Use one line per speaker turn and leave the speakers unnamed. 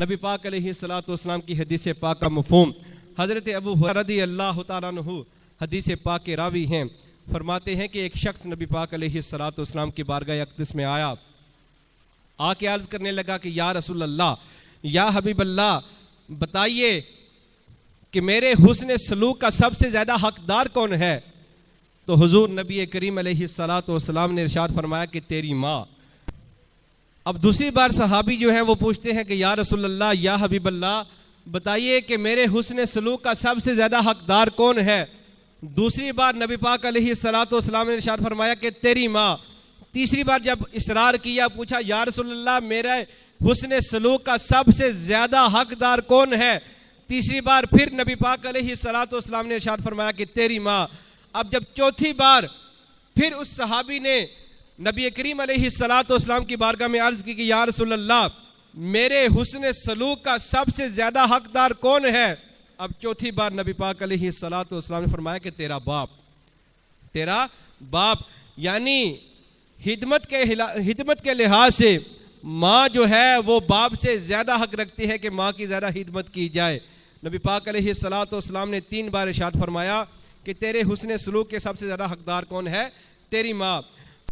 نبی پاک علیہ السلاۃ والسلام کی حدیث پاک کا مفہوم، حضرت ابو رضی اللہ تعالیٰ عنہ حدیث پاک کے راوی ہیں۔ فرماتے ہیں کہ ایک شخص نبی پاک علیہ السلاۃ والسلام کی بارگاہ اقدس میں آیا۔ آ کے عرض کرنے لگا کہ یا رسول اللہ، یا حبیب اللہ، بتائیے کہ میرے حسن سلوک کا سب سے زیادہ حقدار کون ہے؟ تو حضور نبی کریم علیہ السلاۃ والسلام نے ارشاد فرمایا کہ تیری ماں۔ اب دوسری بار صحابی جو ہیں وہ پوچھتے ہیں کہ یا رسول اللہ، یا حبیب اللہ، بتائیے کہ میرے حسن سلوک کا سب سے زیادہ حقدار کون ہے؟ دوسری بار نبی پاک علیہ السلاۃ والسلام نے ارشاد فرمایا کہ تیری ماں۔ تیسری بار جب اصرار کیا، پوچھا، یا رسول اللہ، میرے حسن سلوک کا سب سے زیادہ حقدار کون ہے؟ تیسری بار پھر نبی پاک علیہ السلاۃ والسلام نے ارشاد فرمایا کہ تیری ماں۔ اب جب چوتھی بار پھر اس صحابی نے نبی کریم علیہ السلاۃ والسلام کی بارگاہ میں عرض کی کہ یا رسول اللہ، میرے حسن سلوک کا سب سے زیادہ حقدار کون ہے؟ اب چوتھی بار نبی پاک علیہ السلاۃ والسلام نے فرمایا کہ تیرا باپ تیرا باپ یعنی خدمت کے خدمت کے لحاظ سے ماں جو ہے وہ باپ سے زیادہ حق رکھتی ہے کہ ماں کی زیادہ خدمت کی جائے۔ نبی پاک علیہ السلاۃ والسلام نے تین بار ارشاد فرمایا کہ تیرے حسن سلوک کے سب سے زیادہ حقدار کون ہے؟ تیری ماں۔